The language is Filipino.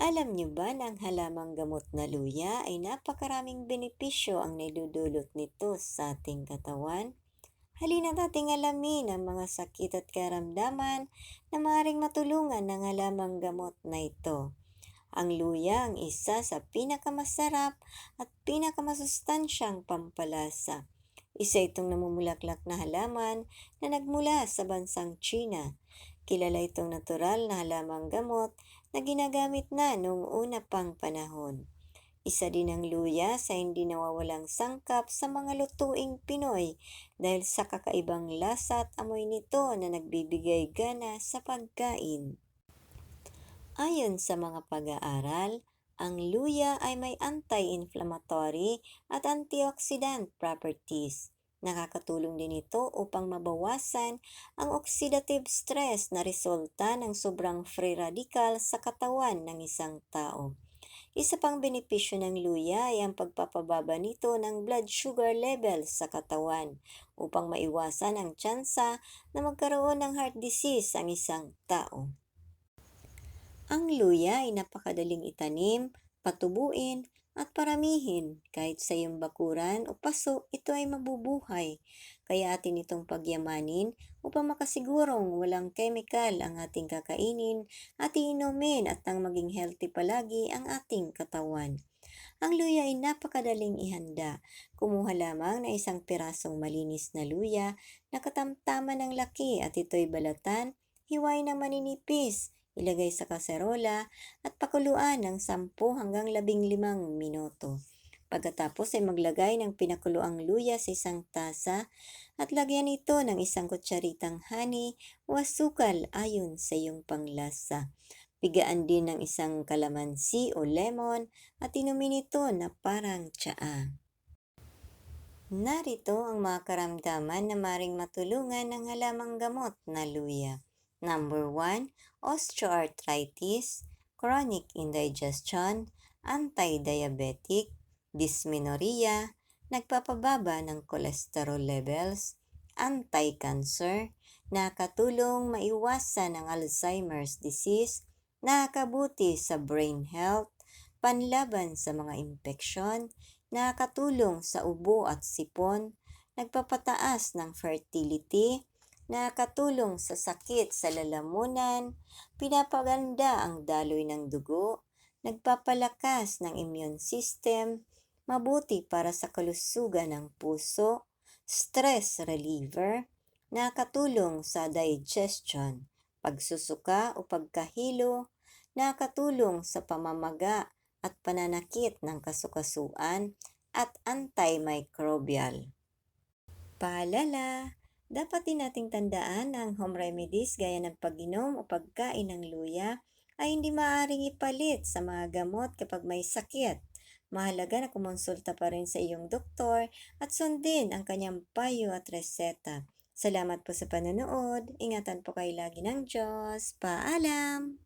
Alam niyo ba na ang halamang gamot na luya ay napakaraming benepisyo ang naidudulot nito sa ating katawan? Halina't ating alamin ang mga sakit at karamdaman na maaaring matulungan ng halamang gamot na ito. Ang luya ang isa sa pinakamasarap at pinakamasustansyang pampalasa. Isa itong namumulaklak na halaman na nagmula sa bansang China. Kilala itong natural na halamang gamot na ginagamit na noong una pang panahon. Isa din ang luya sa hindi nawawalang sangkap sa mga lutuing Pinoy dahil sa kakaibang lasa at amoy nito na nagbibigay gana sa pagkain. Ayon sa mga pag-aaral, ang luya ay may anti-inflammatory at antioxidant properties. Nakakatulong din ito upang mabawasan ang oxidative stress na resulta ng sobrang free radical sa katawan ng isang tao. Isa pang benepisyo ng luya ay ang pagpapababa nito ng blood sugar level sa katawan upang maiwasan ang tsansa na magkaroon ng heart disease ang isang tao. Ang luya ay napakadaling itanim, patubuin, at paramihin. Kahit sa iyong bakuran o paso, ito ay mabubuhay. Kaya atin itong pagyamanin upang makasigurong walang chemical ang ating kakainin at iinumin at nang maging healthy palagi ang ating katawan. Ang luya ay napakadaling ihanda. Kumuha lamang na isang pirasong malinis na luya na katamtaman ng laki at ito'y balatan, hiway ng maninipis, ilagay sa kaserola at pakuluan ng 10 hanggang 15 minuto. Pagkatapos ay maglagay ng pinakuluang luya sa isang tasa at lagyan ito ng isang kutsaritang honey o asukal ayon sa iyong panglasa. Pigaan din ng isang kalamansi o lemon at inumin ito na parang tsaa. Narito ang mga karamdaman na maring matulungan ng halamang gamot na luya. Number 1, osteoarthritis, chronic indigestion, anti-diabetic, dysmenorrhea, nagpapababa ng cholesterol levels, anti-cancer, nakatulong maiwasan ang Alzheimer's disease, nakakabuti sa brain health, panlaban sa mga impeksyon, nakatulong sa ubo at sipon, nagpapataas ng fertility, nakatulong sa sakit sa lalamunan, pinapaganda ang daloy ng dugo, nagpapalakas ng immune system, mabuti para sa kalusugan ng puso, stress reliever, nakatulong sa digestion, pagsusuka o pagkahilo, nakatulong sa pamamaga at pananakit ng kasukasuan at antimicrobial. Paalala, dapat din nating tandaan na ang home remedies gaya ng pag-inom o pagkain ng luya ay hindi maaaring ipalit sa mga gamot kapag may sakit. Mahalaga na kumonsulta pa rin sa iyong doktor at sundin ang kanyang payo at reseta. Salamat po sa panonood. Ingatan po kayo lagi ng Diyos. Paalam!